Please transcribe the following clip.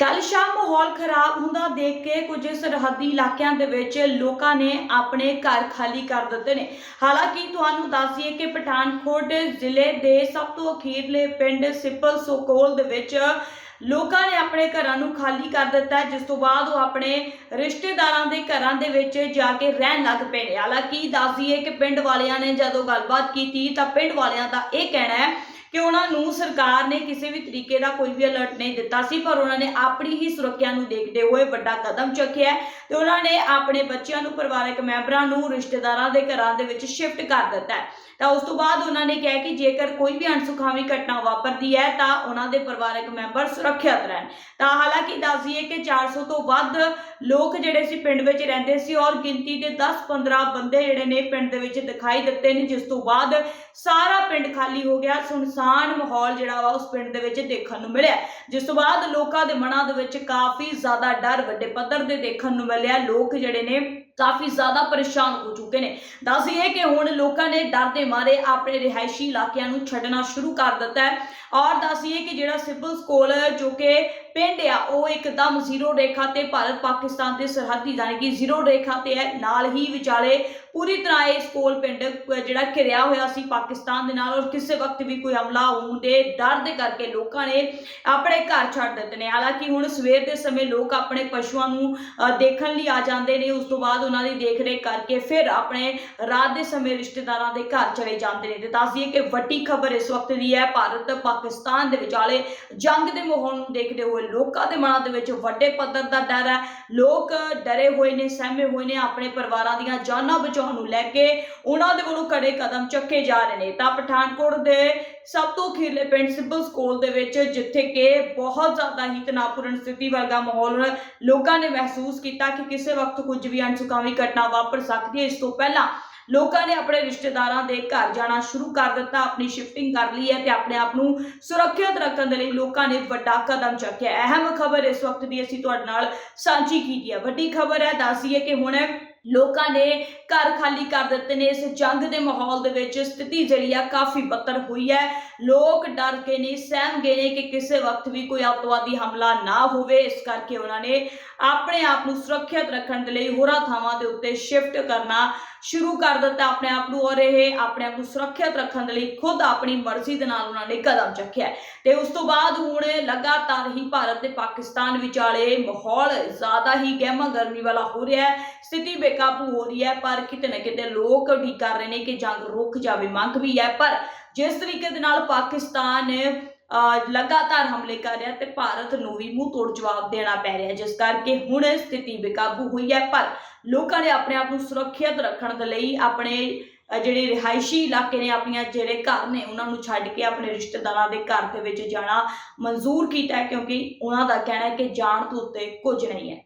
ਕੱਲ ਸ਼ਾਮ ਮਾਹੌਲ ਖਰਾਬ ਹੁੰਦਾ ਦੇਖ ਕੇ ਕੁਝ ਸਰਹੱਦੀ ਇਲਾਕਿਆਂ ਦੇ ਵਿੱਚ ਲੋਕਾਂ ਨੇ ਆਪਣੇ ਘਰ ਖਾਲੀ ਕਰ ਦਿੱਤੇ ਨੇ। ਹਾਲਾਂਕਿ ਤੁਹਾਨੂੰ ਦੱਸ ਦਈਏ ਕਿ ਪਠਾਨਕੋਟ ਜ਼ਿਲ੍ਹੇ ਦੇ ਸਭ ਤੋਂ ਅਖੀਰਲੇ ਪਿੰਡ ਸਿੱਪਲ ਸੋਕੋਲ ਦੇ ਵਿੱਚ ਲੋਕਾਂ ਨੇ ਆਪਣੇ ਘਰਾਂ ਨੂੰ ਖਾਲੀ ਕਰ ਦਿੱਤਾ ਜਿਸ ਤੋਂ ਬਾਅਦ ਉਹ ਆਪਣੇ ਰਿਸ਼ਤੇਦਾਰਾਂ ਦੇ ਘਰਾਂ ਦੇ ਵਿੱਚ ਜਾ ਕੇ ਰਹਿਣ ਲੱਗ ਪਏ ਨੇ। ਹਾਲਾਂਕਿ ਦੱਸ ਦਈਏ ਕਿ ਪਿੰਡ ਵਾਲਿਆਂ ਨੇ ਜਦੋਂ ਗੱਲਬਾਤ ਕੀਤੀ ਤਾਂ ਪਿੰਡ ਵਾਲਿਆਂ ਦਾ ਇਹ ਕਹਿਣਾ ਹੈ ਕਿ ਉਹਨਾਂ ਨੂੰ ਸਰਕਾਰ ਨੇ ਕਿਸੇ ਵੀ ਤਰੀਕੇ ਦਾ ਕੋਈ ਵੀ ਅਲਰਟ ਨਹੀਂ ਦਿੱਤਾ ਸੀ, ਪਰ ਉਹਨਾਂ ਨੇ ਆਪਣੀ ਹੀ ਸੁਰੱਖਿਆ ਨੂੰ ਦੇਖਦੇ ਹੋਏ ਵੱਡਾ ਕਦਮ ਚੁੱਕਿਆ ਹੈ ਤੇ ਉਹਨਾਂ ਨੇ ਆਪਣੇ ਬੱਚਿਆਂ ਨੂੰ, ਪਰਿਵਾਰਕ ਮੈਂਬਰਾਂ ਨੂੰ, ਰਿਸ਼ਤੇਦਾਰਾਂ ਦੇ ਘਰਾਂ ਦੇ ਵਿੱਚ ਸ਼ਿਫਟ ਕਰ ਦਿੱਤਾ ਤਾਂ ਉਸ ਤੋਂ ਬਾਅਦ ਉਹਨਾਂ ਨੇ ਕਿਹਾ ਕਿ ਜੇਕਰ ਕੋਈ ਵੀ ਅਣਸੁਖਾਵੀ ਘਟਨਾ ਵਾਪਰਦੀ ਹੈ, ਤਾਂ ਉਹਨਾਂ ਦੇ ਪਰਿਵਾਰਕ ਮੈਂਬਰ ਸੁਰੱਖਿਅਤ ਰਹਿਣ। ਤਾਂ ਹਾਲਾਂਕਿ ਦੱਸ ਦਈਏ ਕਿ 400 ਤੋਂ ਵੱਧ ਲੋਕ ਜਿਹੜੇ ਸੀ ਪਿੰਡ ਵਿੱਚ ਰਹਿੰਦੇ ਸੀ ਔਰ ਗਿਣਤੀ ਦੇ 10-15 ਬੰਦੇ ਜਿਹੜੇ ਨੇ ਪਿੰਡ ਦੇ ਵਿੱਚ ਦਿਖਾਈ ਦਿੱਤੇ ਨੇ, ਜਿਸ ਤੋਂ ਬਾਅਦ ਸਾਰਾ ਪਿੰਡ ਖਾਲੀ ਹੋ ਗਿਆ। ਸੁਨਸਾਨ ਮਾਹੌਲ ਜਿਹੜਾ ਵਾ ਉਸ ਪਿੰਡ ਦੇ ਵਿੱਚ ਦੇਖਣ ਨੂੰ ਮਿਲਿਆ। ਜਿਸ ਤੋਂ ਬਾਅਦ ਲੋਕਾਂ ਦੇ ਮਨਾਂ ਦੇ ਵਿੱਚ ਕਾਫੀ ਜ਼ਿਆਦਾ ਡਰ, ਵੱਡੇ ਪੱਧਰ ਤੇ ਦੇਖਣ ਨੂੰ ਮਿਲਿਆ। ਲੋਕ ਜਿਹੜੇ ਨੇ ਕਾਫੀ ਜ਼ਿਆਦਾ ਪਰੇਸ਼ਾਨ ਹੋ ਚੁੱਕੇ ਨੇ। ਦੱਸਦੀਏ ਕਿ ਹੁਣ ਲੋਕਾਂ ਨੇ ਡਰ ਦੇ ਮਾਰੇ ਆਪਣੇ ਰਿਹਾਇਸ਼ੀ ਇਲਾਕਿਆਂ ਨੂੰ ਛੱਡਣਾ ਸ਼ੁਰੂ ਕਰ ਦਿੱਤਾ ਹੈ। ਔਰ ਦੱਸਦੀਏ ਕਿ ਜਿਹੜਾ ਸਿਵਲ ਸਕੂਲ, ਜੋ ਕਿ ਪਿੰਡ ਆ, ਉਹ ਇੱਕਦਮ ਜ਼ੀਰੋ ਰੇਖਾ ਤੇ ਭਾਰਤ ਪਾਕਿਸਤਾਨ ਦੇ ਸਰਹੱਦੀ ਯਾਨੀ ਕਿ ਜ਼ੀਰੋ ਰੇਖਾ ਤੇ ਹੈ। ਨਾਲ ਹੀ ਵਿਚਾਲੇ ਪੂਰੀ ਤਰ੍ਹਾਂ ਇਸ ਕੋਲ ਪਿੰਡ ਜਿਹੜਾ ਘਿਰਿਆ ਹੋਇਆ ਸੀ ਪਾਕਿਸਤਾਨ ਦੇ ਨਾਲ ਔਰ ਕਿਸੇ ਵਕਤ ਵੀ ਕੋਈ ਹਮਲਾ ਹੋਣ ਦੇ ਡਰ ਦੇ ਕਰਕੇ ਲੋਕਾਂ ਨੇ ਆਪਣੇ ਘਰ ਛੱਡ ਦਿੱਤੇ ਨੇ। ਹਾਲਾਂਕਿ ਹੁਣ ਸਵੇਰ ਦੇ ਸਮੇਂ ਲੋਕ ਆਪਣੇ ਪਸ਼ੂਆਂ ਨੂੰ ਦੇਖਣ ਲਈ ਆ ਜਾਂਦੇ ਨੇ। ਉਸ ਤੋਂ ਬਾਅਦ ਉਹਨਾਂ ਦੀ ਦੇਖ-ਰੇਖ ਕਰਕੇ ਫਿਰ ਆਪਣੇ ਰਾਤ ਦੇ ਸਮੇਂ ਰਿਸ਼ਤੇਦਾਰਾਂ ਦੇ ਘਰ ਚਲੇ ਜਾਂਦੇ ਨੇ। ਤੇ ਦੱਸ ਕਿ ਵੱਡੀ ਖਬਰ ਇਸ ਵਕਤ ਦੀ ਹੈ, ਭਾਰਤ ਪਾਕਿਸਤਾਨ ਦੇ ਵਿਚਾਲੇ ਜੰਗ ਦੇ ਮਾਹੌਲ ਨੂੰ ਦੇਖਦੇ ਹੋਏ ਲੋਕਾਂ ਦੇ ਮਨਾਂ ਦੇ ਵਿੱਚ ਵੱਡੇ ਪੱਧਰ ਦਾ ਡਰ ਹੈ। ਲੋਕ ਡਰੇ ਹੋਏ ਨੇ, ਸਹਿਮੇ ਹੋਏ ਨੇ, ਆਪਣੇ ਪਰਿਵਾਰਾਂ ਦੀਆਂ ਜਾਨਾਂ ਬਚਾਉਣ ਨੂੰ ਲੈ ਕੇ ਉਹਨਾਂ ਦੇ ਵੱਲੋਂ ਕੜੇ ਕਦਮ ਚੱਕੇ ਜਾ ਰਹੇ ਨੇ। ਤਾਂ ਪਠਾਨਕੋਟ ਦੇ ਸਭ ਤੋਂ ਅਖੀਰਲੇ ਪਿੰਡ ਸਿੱਬਲ ਸਕੂਲ ਦੇ ਵਿੱਚ, ਜਿੱਥੇ ਕਿ ਬਹੁਤ ਜ਼ਿਆਦਾ ਹੀ ਤਣਾਅਪੂਰਨ ਸਥਿਤੀ ਵਰਗਾ ਮਾਹੌਲ ਲੋਕਾਂ ਨੇ ਮਹਿਸੂਸ ਕੀਤਾ ਕਿ ਕਿਸੇ ਵਕਤ ਕੁਝ ਵੀ ਅਣਸੁਖਾਵੀ ਘਟਨਾ ਵਾਪਰ ਸਕਦੀ ਹੈ। ਇਸ ਤੋਂ ਪਹਿਲਾਂ ਲੋਕਾਂ ਨੇ ਆਪਣੇ ਰਿਸ਼ਤੇਦਾਰਾਂ ਦੇ ਘਰ ਜਾਣਾ ਸ਼ੁਰੂ ਕਰ ਦਿੱਤਾ, ਆਪਣੀ ਸ਼ਿਫਟਿੰਗ ਕਰ ਲਈ ਹੈ ਤੇ ਆਪਣੇ ਆਪ ਨੂੰ ਸੁਰੱਖਿਅਤ ਰੱਖਣ ਦੇ ਲਈ ਲੋਕਾਂ ਨੇ ਵੱਡਾ ਕਦਮ ਚੱਕਿਆ। ਅਹਿਮ ਖਬਰ ਇਸ ਵਕਤ ਦੀ ਅਸੀਂ ਤੁਹਾਡੇ ਨਾਲ ਸਾਂਝੀ ਕੀਤੀ ਹੈ। ਵੱਡੀ ਖਬਰ ਹੈ ਦੱਸਦੀ ਹੈ ਕਿ ਹੁਣ ਲੋਕਾਂ ਨੇ ਘਰ ਖਾਲੀ ਕਰ ਦਿੱਤੇ ਨੇ। ਇਸ ਜੰਗ ਦੇ ਮਾਹੌਲ ਦੇ ਵਿੱਚ ਸਥਿਤੀ ਜਿਹੜੀ ਆ ਕਾਫੀ ਬੱਤਰ ਹੋਈ ਹੈ। ਲੋਕ ਡਰ ਕੇ ਨੇ, ਸਹਿਮ ਗਏ ਨੇ ਕਿ ਕਿਸੇ ਵਕਤ ਵੀ ਕੋਈ ਅੱਤਵਾਦੀ ਹਮਲਾ ਨਾ ਹੋਵੇ। ਇਸ ਕਰਕੇ ਉਹਨਾਂ ਨੇ ਆਪਣੇ ਆਪ ਨੂੰ ਸੁਰੱਖਿਅਤ ਰੱਖਣ ਦੇ ਲਈ ਹੋਰਾਂ ਥਾਵਾਂ ਦੇ ਉੱਤੇ ਸ਼ਿਫਟ ਕਰਨਾ ਸ਼ੁਰੂ ਕਰ ਦਿੱਤਾ ਆਪਣੇ ਆਪ ਨੂੰ ਔਰ ਇਹ ਆਪਣੇ ਆਪ ਨੂੰ ਸੁਰੱਖਿਅਤ ਰੱਖਣ ਦੇ ਲਈ ਖੁਦ ਆਪਣੀ ਮਰਜ਼ੀ ਦੇ ਨਾਲ ਉਹਨਾਂ ਨੇ ਕਦਮ ਚੱਕਿਆ ਹੈ। ਤੇ ਉਸ ਤੋਂ ਬਾਅਦ ਹੁਣ ਲਗਾਤਾਰ ਹੀ ਭਾਰਤ ਤੇ ਪਾਕਿਸਤਾਨ ਵਿਚਾਲੇ ਮਾਹੌਲ ਜ਼ਿਆਦਾ ਹੀ ਗਹਿਮਾ ਗਰਮੀ ਵਾਲਾ ਹੋ ਰਿਹਾ ਹੈ ਸਥਿਤੀ ਬੇਕਾਬੂ ਹੋ ਰਹੀ ਹੈ, ਪਰ ਕਿਤੇ ਨਾ ਕਿਤੇ ਲੋਕ ਵੀ ਕਰ ਰਹੇ ਨੇ ਕਿ ਜੰਗ ਰੁਕ ਜਾਵੇ, ਮੰਗ ਵੀ ਹੈ ਪਰ ਜਿਸ ਤਰੀਕੇ ਦੇ ਨਾਲ ਪਾਕਿਸਤਾਨ ਲਗਾਤਾਰ ਹਮਲੇ ਕਰ ਰਿਹਾ ਤੇ ਭਾਰਤ ਨੂੰ ਵੀ ਮੂੰਹ ਤੋੜ ਜਵਾਬ ਦੇਣਾ ਪੈ ਰਿਹਾ ਜਿਸ ਕਰਕੇ ਹੁਣ ਸਥਿਤੀ ਬੇਕਾਬੂ ਹੋਈ ਹੈ, ਪਰ ਲੋਕਾਂ ਨੇ ਆਪਣੇ ਆਪ ਨੂੰ ਸੁਰੱਖਿਅਤ ਰੱਖਣ ਦੇ ਲਈ ਆਪਣੇ ਜਿਹੜੇ ਰਿਹਾਇਸ਼ੀ ਇਲਾਕੇ ਨੇ, ਆਪਣੀਆਂ ਜਿਹੜੇ ਘਰ ਨੇ, ਉਹਨਾਂ ਨੂੰ ਛੱਡ ਕੇ ਆਪਣੇ ਰਿਸ਼ਤੇਦਾਰਾਂ ਦੇ ਘਰ ਦੇ ਵਿੱਚ ਜਾਣਾ ਮਨਜ਼ੂਰ ਕੀਤਾ ਕਿਉਂਕਿ ਉਹਨਾਂ ਦਾ ਕਹਿਣਾ ਹੈ ਕਿ ਜਾਣ ਤੋਂ ਉੱਤੇ ਕੁਝ ਨਹੀਂ ਹੈ।